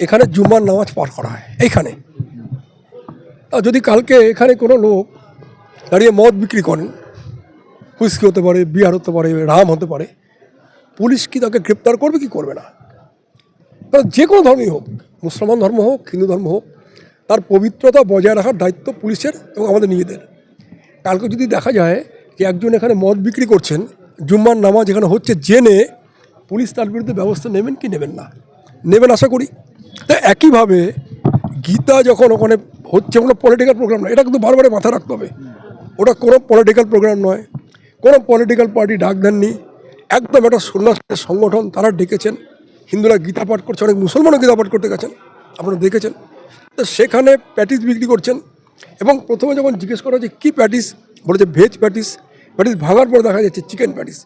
এখানে জুম্মার নামাজ পাঠ করা হয়, এইখানে। যদি কালকে এখানে কোনো লোক দাঁড়িয়ে মদ বিক্রি করেন হুইস্কি হতে পারে, বিয়ার হতে পারে, রাম হতে পারে, পুলিশ কি তাকে গ্রেপ্তার করবে, কি করবে না? তা যে কোনো ধর্মই হোক, মুসলমান ধর্ম হোক, হিন্দু ধর্ম হোক, তার পবিত্রতা বজায় রাখার দায়িত্ব পুলিশের এবং আমাদের নিজেদের। কালকে যদি দেখা যায় যে একজন এখানে মদ বিক্রি করছেন, জুম্মার নামাজ এখানে হচ্ছে, জেনে পুলিশ তার বিরুদ্ধে ব্যবস্থা নেবেন কি নেবেন না? নেবেন আশা করি। তা একইভাবে গীতা যখন ওখানে হচ্ছে কোনো পলিটিক্যাল প্রোগ্রাম নয়, এটা কিন্তু বারবারে মাথায় রাখতে হবে। ওটা কোনো পলিটিক্যাল প্রোগ্রাম নয়, কোনো পলিটিক্যাল পার্টি ডাক দেননি। একদম একটা সন্ন্যাসের সংগঠন, তারা ডেকেছেন। হিন্দুরা গীতা পাঠ করছে, অনেক মুসলমানও গীতা পাঠ করতে গেছেন, আপনারা দেখেছেন। তো সেখানে প্যাটিস বিক্রি করছেন এবং প্রথমে যখন জিজ্ঞেস করা যে কী প্যাটিস? বলেছে, ভেজ প্যাটিস। প্যাটিস ভাঙার পরে দেখা যাচ্ছে, চিকেন প্যাটিস।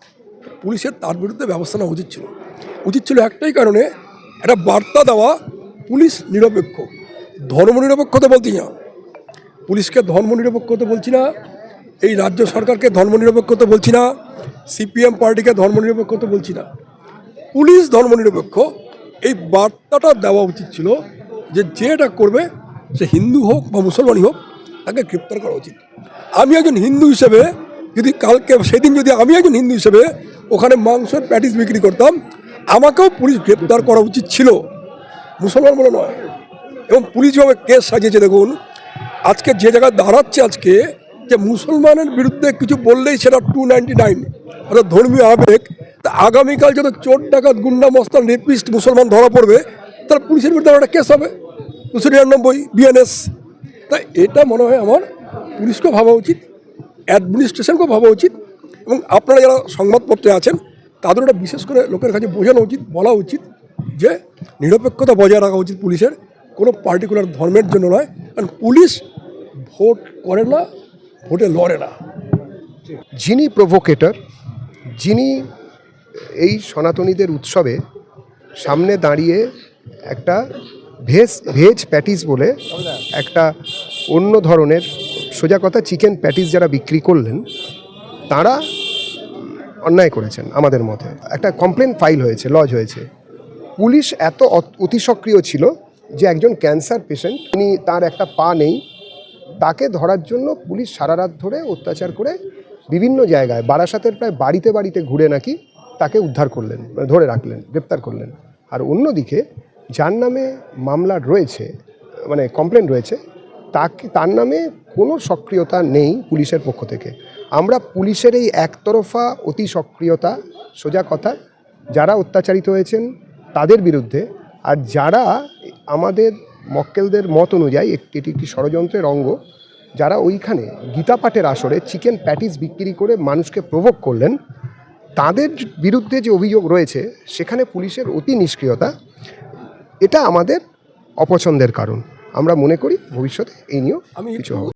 পুলিশের তার বিরুদ্ধে ব্যবস্থা নেওয়া উচিত ছিল। উচিত ছিল একটাই কারণে, একটা বার্তা দেওয়া পুলিশ নিরপেক্ষ। ধর্ম নিরপেক্ষতা বলতে না। পুলিশকে ধর্ম নিরপেক্ষতা বলছি না। এই রাজ্য সরকারকে ধর্ম নিরপেক্ষতা বলছি না। সিপিএম পার্টিকে ধর্ম নিরপেক্ষ নিরপেক্ষতা বলছি না। পুলিশ ধর্মনিরপেক্ষ এই বার্তাটা দেওয়া উচিত ছিল যে যেটা করবে সে হিন্দু হোক বা মুসলমানই হোক, তাকে গ্রেপ্তার করা উচিত। আমি একজন হিন্দু হিসেবে যদি কালকে, সেদিন যদি আমি একজন হিন্দু হিসেবে ওখানে মাংসের প্যাটিস বিক্রি করতাম, আমাকেও পুলিশ গ্রেপ্তার করা উচিত ছিল। মুসলমান বলে নয়। এবং পুলিশ যেভাবে কেস সাজিয়েছে, দেখুন। আজকে যে জায়গায় দাঁড়াচ্ছে আজকে, যে মুসলমানের বিরুদ্ধে কিছু বললেই সেটা টু নাইনটি নাইন অর্থাৎ ধর্মীয় আবেগ। তা আগামীকাল যত চোর ডাকাত, গুন্ডা, মস্তান রেপিস্ট মুসলমান ধরা পড়বে, তাহলে পুলিশের বিরুদ্ধে একটা কেস হবে। দুশো নিরানব্বই বিএনএস তাই এটা মনে হয় আমার পুলিশকেও ভাবা উচিত অ্যাডমিনিস্ট্রেশনকেও ভাবা উচিত, এবং আপনারা যারা সংবাদপত্রে আছেন, তাদের ওটা বিশেষ করে লোকের কাছে বোঝানো উচিত, বলা উচিত। যে নিরপেক্ষতা বজায় রাখা উচিত পুলিশের কোনো পার্টিকুলার ধর্মের জন্য নয়, কারণ পুলিশ ভোট করে না, ভোটে লড়ে না। যিনি প্রভোকেটর যিনি এই সনাতনীদের উৎসবে সামনে দাঁড়িয়ে একটা ভেজ ভেজ প্যাটিস বলে একটা অন্য ধরনের সোজা কথা চিকেন প্যাটিস যারা বিক্রি করলেন, তারা অন্যায় করেছেন আমাদের মতে। একটা কমপ্লেন ফাইল হয়েছে লজ হয়েছে। পুলিশ এত অত- সক্রিয় ছিল যে একজন ক্যান্সার পেশেন্ট তিনি তার একটা পা নেই, তাকে ধরার জন্য পুলিশ সারা রাত ধরে অত্যাচার করে বিভিন্ন জায়গায়, বারাসাতের প্রায় বাড়িতে বাড়িতে ঘুরে নাকি তাকে উদ্ধার করলেন মানে ধরে রাখলেন, গ্রেপ্তার করলেন। আর অন্যদিকে, যার নামে মামলা রয়েছে মানে কমপ্লেন রয়েছে, তাকে, তার নামে কোনো সক্রিয়তা নেই পুলিশের পক্ষ থেকে। আমরা পুলিশের এই একতরফা অতি সক্রিয়তা সোজা কথা, যারা অত্যাচারিত হয়েছেন তাদের বিরুদ্ধে আর যারা আমাদের মক্কেলদের মত অনুযায়ী একটি এটি একটি ষড়যন্ত্রের অঙ্গ যারা ওইখানে গীতা পাঠের আসরে চিকেন প্যাটিস বিক্রি করে মানুষকে প্রভোগ করলেন তাদের বিরুদ্ধে যে অভিযোগ রয়েছে সেখানে পুলিশের অতি নিষ্ক্রিয়তা এটা আমাদের অপছন্দের কারণ। আমরা মনে করি ভবিষ্যতে এই নিয়েও আমি কিছু হবে।